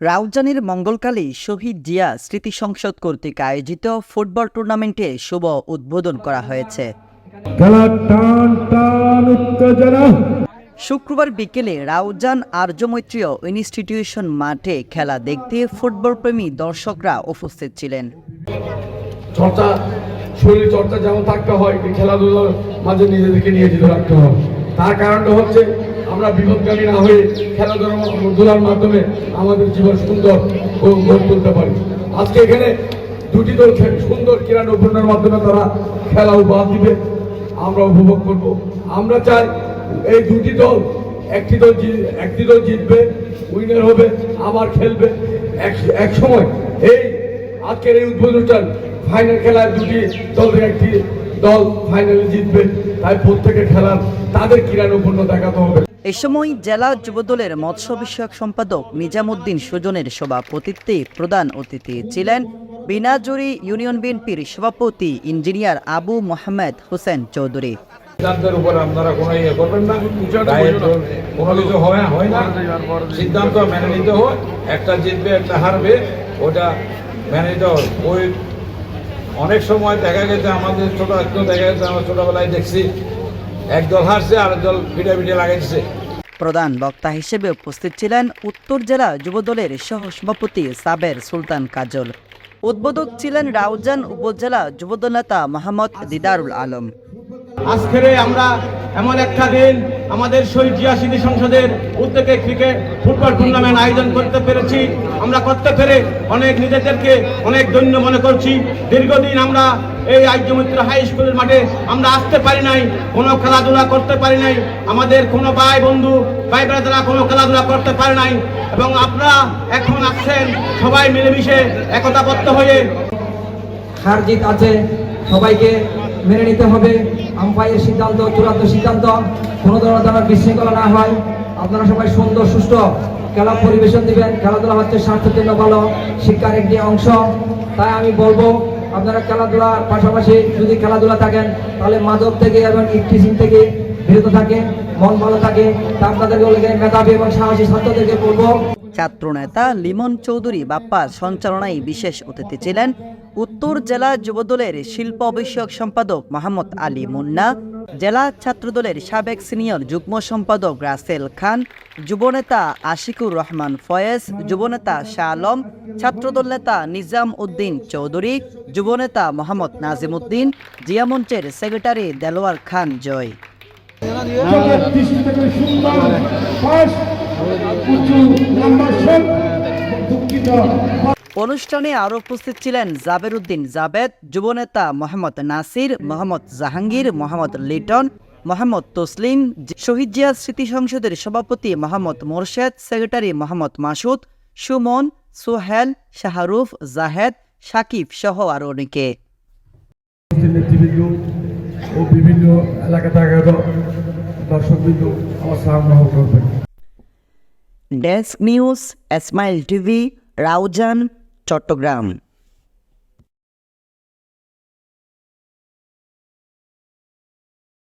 রাউজানের মঙ্গলকালে শহীদ জিয়া স্মৃতি সংসদ কর্তৃক আয়োজিত ফুটবল টুর্নামেন্টে শুভ উদ্বোধন করা হয়েছে। শুক্রবার বিকেলে রাউজান আর্যমৈত্রীয় ইনস্টিটিউশন মাঠে খেলা দেখতে ফুটবল প্রেমী দর্শকরা উপস্থিত ছিলেন। চর্চা শরীর চর্চা যেমন থাকতে হয় খেলাধুলার মাঝে নিজেদেরকে নিয়োজিত রাখতে হবে তার কারণটা হচ্ছে আমরা বিপদগামী না হয়ে খেলাধুলার মাধ্যমে আমাদের জীবন সুন্দর গড়ে তুলতে পারি। আজকে এখানে দুটি দল সুন্দর ক্রীড়া নৈপুণ্যের মাধ্যমে তারা খেলা উপহার দিবে। আমরা উপভোগ করব। আমরা চাই এই দুটি দল, একটি দল একটি দল জিতবে উইনার হবে, আবার খেলবে। এক সময় এই আজকের এই উদ্বোধনটা ফাইনাল খেলায় দুটি দল থেকে একটি দল ফাইনালে জিতবে। তাই প্রত্যেকে খেলার তাদের ক্রীড়া নৈপুণ্য দেখাতে হবে। এ সময় জেলা যুবদলের মৎস্য বিষয়ক সম্পাদক নিজামুদ্দিন সুজনের সভাপতিত্বে প্রধান অতিথি ছিলেন বিনাজুরি ইউনিয়ন বিএনপির সভাপতি ইঞ্জিনিয়ার আবু মোহাম্মদ হোসেন চৌধুরী। ইয়ে অনেক সময় দেখা গেছে, আমাদের ছোট দেখা গেছে, আমরা ছোটবেলায় দেখছি একদল হারছে আর দল ভিটা ভিটে লাগাইছে। প্রধান বক্তা হিসেবে উপস্থিত ছিলেন উত্তর জেলা যুবদলের সহ সভাপতি সাবের সুলতান কাজল। উদ্বোধক ছিলেন রাউজান উপজেলা যুবদল নেতা মোহাম্মদ দিদারুল আলম। আজকের আমরা এমন একটা দিন আমাদের শহীদ জিয়া স্মৃতি সংসদের উদ্যোগে ক্রিকেট ফুটবল টুর্নামেন্ট আয়োজন করতে পেরেছি। আমরা করতে পেরে অনেক নিজেদেরকে অনেক ধন্য মনে করছি। দীর্ঘদিন আমরা এই আর্যমিত্র হাই স্কুলের মাঠে আমরা আসতে পারি নাই, কোনো খেলাধুলা করতে পারি নাই। আমাদের কোনো ভাই বন্ধু, ভাই ব্রাদারা কোনো খেলাধুলা করতে পারে নাই। এবং আপনারা এখন আসছেন সবাই মিলেমিশে একতাবদ্ধ হয়ে। হার জিত আছে, সবাইকে মেনে নিতে হবে। আম্পায়ারের সিদ্ধান্ত, চূড়ান্ত সিদ্ধান্ত। কোনো ধরনের যেন বিশৃঙ্খলা না হয়। আপনারা সবাই সুন্দর সুষ্ঠু খেলা পরিবেশন দিবেন। খেলাধুলা হচ্ছে স্বাস্থ্যের জন্য ভালো। শিক্ষার একটি অংশ। তাই আমি বলব, আপনারা খেলাধুলার পাশাপাশি যদি খেলাধুলা থাকেন, তাহলে মাদক থেকে এবং ইফটিসিং থেকে বিরত থাকে মন ভালো থাকে। তা আপনাদেরকে মেধাবী এবং সাহসী ছাত্রদেরকে বলব ছাত্রনেতা লিমন চৌধুরী বাপ্পা সঞ্চালনায় বিশেষ অতিথি ছিলেন উত্তর জেলা যুবদলের শিল্প বিষয়ক সম্পাদক মোহাম্মদ আলী মুন্না, জেলা ছাত্রদলের সাবেক সিনিয়র যুগ্ম সম্পাদক রাসেল খান, যুবনেতা আশিকুর রহমান ফয়েজ, যুবনেতা শাহ আলম ছাত্রদল নেতা নিজাম উদ্দিন চৌধুরী, যুবনেতা মোহাম্মদ নাজিম উদ্দিন জিয়া মঞ্চের সেক্রেটারি দেলোয়ার খান জয়। অনুষ্ঠানে আরও উপস্থিত ছিলেন জাবের উদ্দিন জাবেদ, যুবনেতা মোহাম্মদ নাসির, মোহাম্মদ জাহাঙ্গীর, মোহাম্মদ লিটন, মোহাম্মদ তসলিম, শহীদ জিয়া স্মৃতি সংসদের সভাপতি মোহাম্মদ মোরশেদ, সেক্রেটারি মোহাম্মদ মাসুদ, সুমন, সোহেল, শাহরুফ, জাহেদ, সাকিব সহ আরও অনেকে। ও বিভিন্ন এলাকা থাকা আমার করবেন desk news Esmail TV Raozan Chattogram